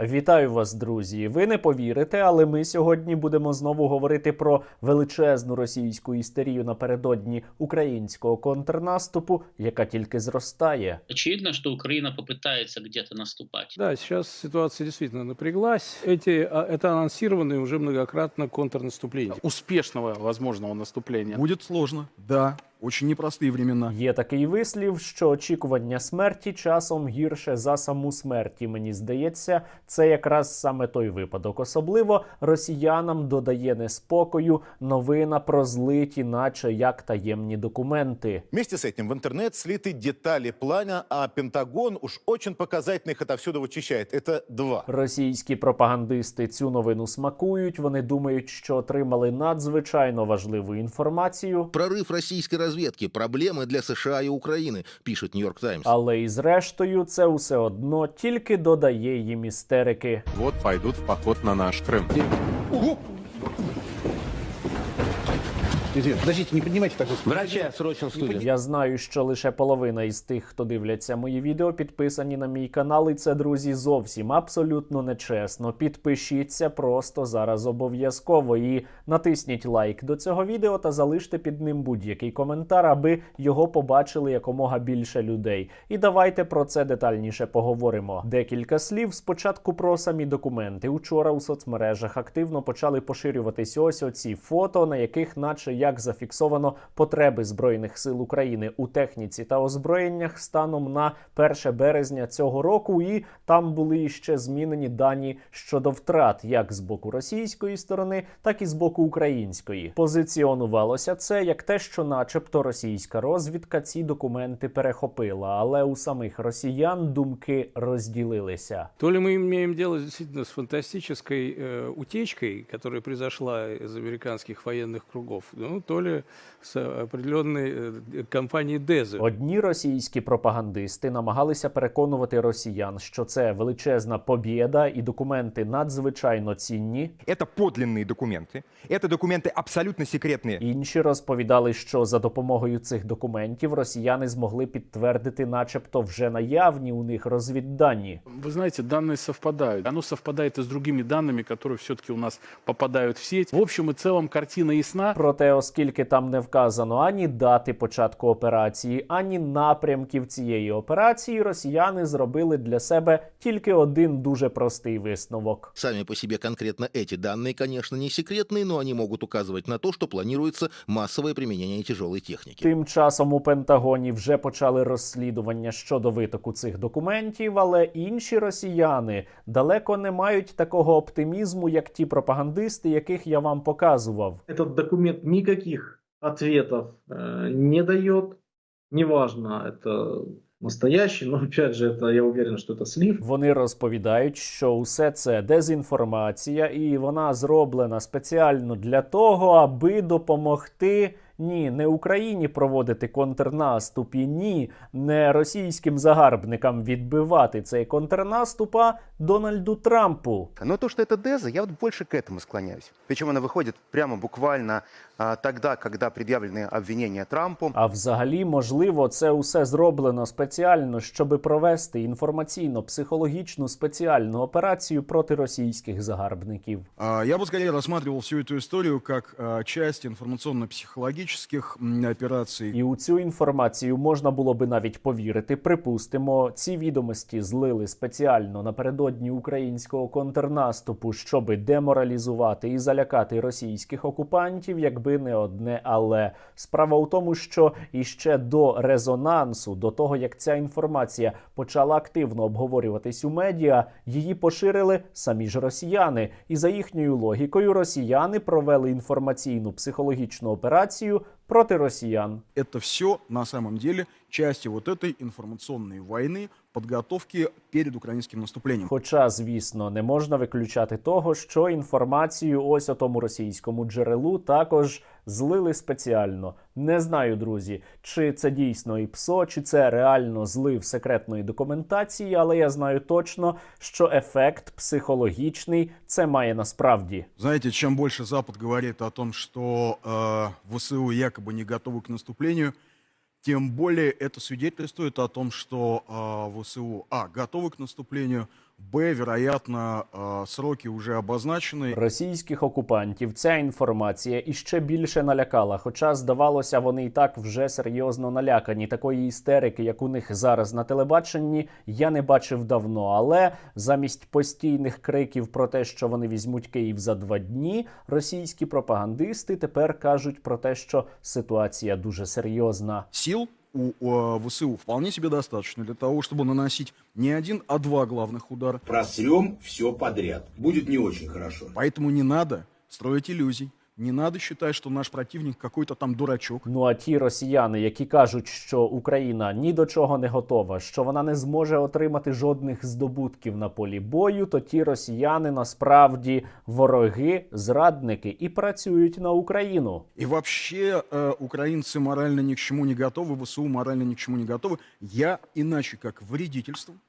Вітаю вас, друзі! Ви не повірите, але ми сьогодні будемо знову говорити про величезну російську істерію напередодні українського контрнаступу, яка тільки зростає. Очевидно, что Украина попытается где-то наступать. Да, сейчас ситуация действительно напряглась. Эти, а, это анонсированные уже многократно контрнаступления. Успешного возможного наступления. Будет сложно, да. Очень непростые времена. Є такий вислів, що очікування смерті часом гірше за саму смерть. І мені здається, це якраз саме той випадок. Особливо росіянам додає неспокою новина про злиті, наче як таємні документи. Вместе с этим в интернет слиты детали плана, а Пентагон уж очень показательно их отовсюду вычищает. Это два. Російські пропагандисти цю новину смакують. Вони думають, що отримали надзвичайно важливу інформацію. Прорыв российской разведки. Проблемы для США и Украины, пишет Нью-Йорк Таймс. Але і зрештою, це все одно тільки додає їм істерики. вот пойдут в поход на наш Крым. Извините, подождите, не поднимайте так быстро. Врача срочно в студию. Я знаю, що лише половина із тих, хто дивляться мої відео, підписані на мій канал, і це друзі зовсім абсолютно нечесно. Підпишіться просто зараз обов'язково і натисніть лайк до цього відео та залиште під ним будь-який коментар, аби його побачили якомога більше людей. І давайте про це детальніше поговоримо. Декілька слів спочатку про самі документи. Учора у соцмережах активно почали поширюватись ось оці фото, на яких, наче як зафіксовано потреби збройних сил України у техніці та озброєннях станом на 1 березня цього року. І там були ще змінені дані щодо втрат як з боку російської сторони, так і з боку української. Позиціонувалося це як те, що, начебто, російська розвідка ці документи перехопила, але у самих росіян думки розділилися. То ли мы имеем дело действительно с фантастической э, утечкой, которая произошла из американских военных кругов, ну, то ли с определенной э, компанией Дезы. Одні російські пропагандисти намагалися переконувати росіян, що це величезна побєда, і документи надзвичайно цінні. Это подлинные документы. Это документы абсолютно секретные. Інші розповідали, що за допомогою цих документів росіяни змогли підтвердити, начебто, вже наявні у них розвіддані. Вы знаете, данные совпадают. Оно совпадает и с другими данными, которые все-таки у нас попадают в сеть. В общем и целом картина ясна. Проте, оскільки там не вказано ані дати початку операції, ані напрямків цієї операції, росіяни зробили для себе тільки один дуже простий висновок. Сами по себе конкретно эти данные, конечно, не секретные, но они могут указывать на то, что планируется массовое применение тяжелой техники. Тим часом у Пентагоні вже почали розслідування щодо витоку цих документів, але інші росіяни далеко не мають такого оптимізму, як ті пропагандисти, яких я вам показував. Этот документ никаких ответов э, не дает. Неважно, это настоящий, но опять же, это я уверен, что это слив. Вони розповідають, що усе це дезінформація, і вона зроблена спеціально для того, аби допомогти. Ні, не Україні проводити контрнаступ, і ні, не російським загарбникам відбивати цей контрнаступ, а Дональду Трампу. Но то, что это Деза, я вот больше к этому склоняюсь. Причем она выходит прямо буквально а, тогда, когда предъявлены обвинения Трампу. А взагалі, можливо, це усе зроблено спеціально, щоби провести інформаційно-психологічну спеціальну операцію проти російських загарбників. А, Я бы скорее рассматривал всю эту историю как а, часть информационно-психологических м, операций. І у цю інформацію можна було би навіть повірити. Припустимо, ці відомості злили спеціально напередодні українського контрнаступу, щоби деморалізувати і залякати російських окупантів, якби не одне. Але справа у тому, що іще до резонансу, до того як ця інформація почала активно обговорюватись у медіа, її поширили самі ж росіяни. І за їхньою логікою, росіяни провели інформаційну психологічну операцію проти росіян. Это все на самом деле части вот этой информационной войны, подготовки перед украинским наступлением. Хоча, звісно, не можна виключати того, що інформацію ось о тому російському джерелу також злили спеціально. Не знаю, друзі, чи це дійсно ІПСО, чи це реально злив секретної документації, але я знаю точно, що ефект психологічний це має насправді. Знаете, чем больше Запад говорит о том, что э, ВСУ якобы не готовы к наступлению, тем более это свидетельствует о том, что э, ВСУ, а, готовы к наступлению, Б, вероятно, сроки уже обозначены. Російських окупантів ця інформація іще більше налякала. Хоча, здавалося, вони і так вже серйозно налякані. Такої істерики, як у них зараз на телебаченні, я не бачив давно. Але замість постійних криків про те, що вони візьмуть Київ за два дні, російські пропагандисти тепер кажуть про те, що ситуація дуже серйозна. Сил у э, ВСУ вполне себе достаточно для того, чтобы наносить не один, а два главных удара. Просрем все подряд. Будет не очень хорошо. Поэтому не надо строить иллюзий. Не надо считать, что наш противник какой-то там дурачок. Ну а ті росіяни, які кажуть, що Україна ні до чого не готова, що вона не зможе отримати жодних здобутків на полі бою, то ті росіяни насправді вороги, зрадники і працюють на Україну. И вообще э, украинцы морально ни к чему не готовы, ВСУ морально ни к чему не готовы. Я иначе как вредительством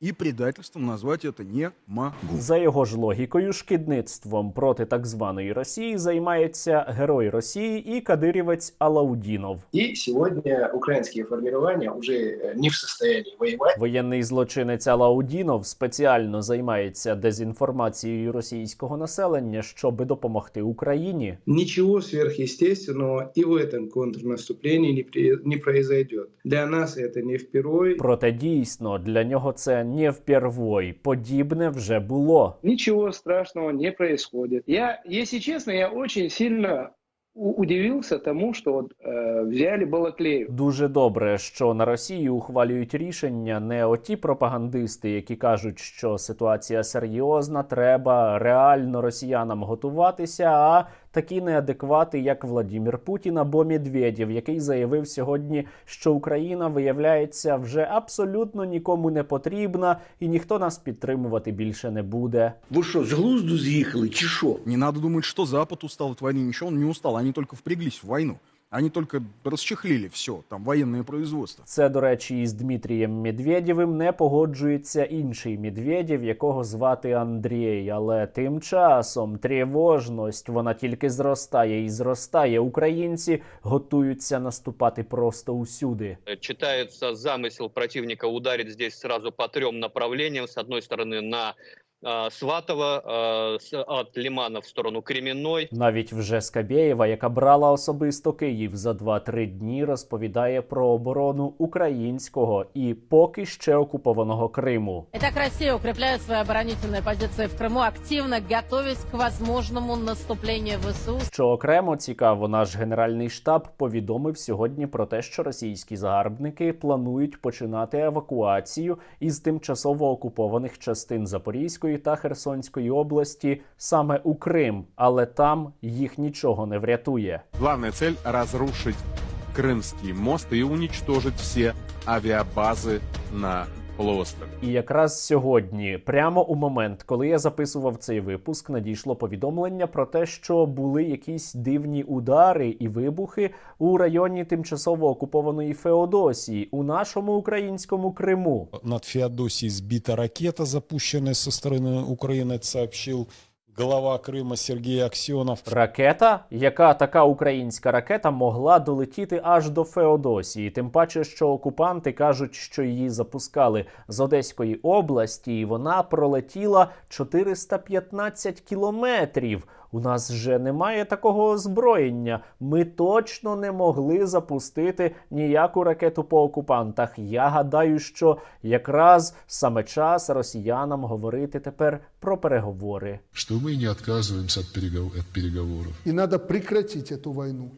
и предательством назвать это не могу. За його ж логікою, шкідництвом проти так званої Росії займається герой Росії і кадирівець Алаудінов. И сегодня украинские формирования уже э, не в состоянии воевать. Воєнний злочинець Алаудінов спеціально займається дезінформацією російського населення, щоби допомогти Україні. Ничего сверхъестественного и в этом контрнаступлении не, при- не произойдет. Для нас это не впервой. Проте дійсно для нього це не впервой. Подібне вже було. Ничего страшного не происходит. Я, если честно, я очень сильно у- удивился тому, что вот, э, взяли Балаклею. Дуже добре, що на Росії ухвалюють рішення не оті пропагандисти, які кажуть, що ситуація серйозна, треба реально росіянам готуватися. А такі неадеквати, як Владімір Путін або Медведєв, який заявив сьогодні, що Україна виявляється вже абсолютно нікому не потрібна, і ніхто нас підтримувати більше не буде. Ви що, з глузду з'їхали, чи що? Не надо думати, що Запад устал від війни. Нічого он не устал. вони только впряглись в войну. Они только расчехлили все, там военное производство. Це, до речі, із Дмитрієм Медведєвим не погоджується інший Медведєв, якого звати Андрій. Але тим часом тривожність вона тільки зростає і зростає. Українці готуються наступати просто усюди. читается замысел противника ударить здесь сразу по трем направлениям. С одной стороны на э, Сватово, э, с- от Лимана в сторону Кременной. Навіть вже Скабєєва, яка брала особисто Київ за 2-3 дні, розповідає про оборону українського і поки ще окупованого Криму. Итак, Россия укрепляет свои оборонительные позиции в Крыму, активно готовясь к возможному наступлению ВСУ. Що окремо цікаво, наш генеральний штаб повідомив сьогодні про те, що російські загарбники планують починати евакуацію із тимчасово окупованих частин Запорізької та Херсонської області саме у Крим, але там їх нічого не врятує. Главная цель – разрушить Крымский мост и уничтожить все авиабазы на полуострове. І якраз сьогодні, прямо у момент, коли я записував цей випуск, надійшло повідомлення про те, що були якісь дивні удари і вибухи у районі тимчасово окупованої Феодосії у нашому українському Криму. Над Феодосией сбита ракета, запущенная со стороны Украины, это сообщил глава Криму Сергій Аксьонов. Ракета, яка така українська ракета могла долетіти аж до Феодосії. Тим паче, що окупанти кажуть, що її запускали з Одеської області, і вона пролетіла 415 кілометрів. У нас же немає такого озброєння. Ми точно не могли запустити ніяку ракету по окупантах. Я гадаю, що якраз саме час росіянам говорити тепер про переговори. Что мы не отказываемся от, переговоров. От переговоров. И надо прекратить эту войну.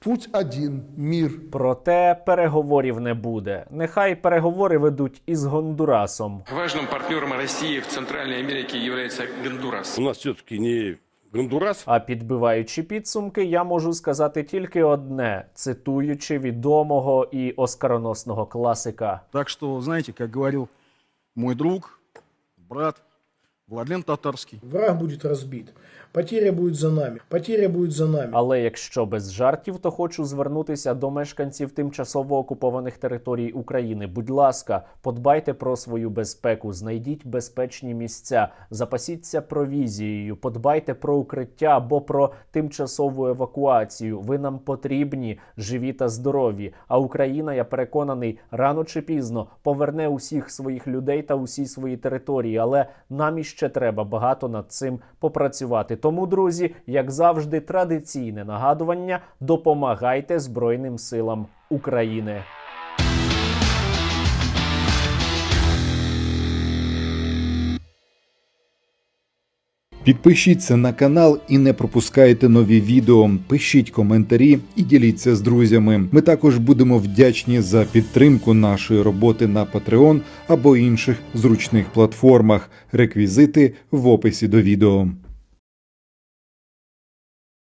Путь один – мир. Проте переговорів не буде. Нехай переговори ведуть із Гондурасом. Важным партнером России в Центральной Америке является Гондурас. У нас все-таки не Гондурас. А підбиваючи підсумки, я можу сказати тільки одне, цитуючи відомого і оскароносного класика. Так що, знаєте, як говорив мой друг, брат Владлен Татарський, Враг буде разбит. Потеря будет за нами. Потеря будет за нами. Але якщо без жартів, то хочу звернутися до мешканців тимчасово окупованих територій України. Будь ласка, подбайте про свою безпеку, знайдіть безпечні місця, запасіться провізією, подбайте про укриття або про тимчасову евакуацію. Ви нам потрібні, живі та здорові. А Україна, я переконаний, рано чи пізно поверне усіх своїх людей та усі свої території. Але нам іще треба багато над цим попрацювати. Тому, друзі, як завжди, традиційне нагадування: допомагайте Збройним силам України. Підпишіться на канал і не пропускайте нові відео. Пишіть коментарі і діліться з друзями. Ми також будемо вдячні за підтримку нашої роботи на Patreon або інших зручних платформах. Реквізити в описі до відео.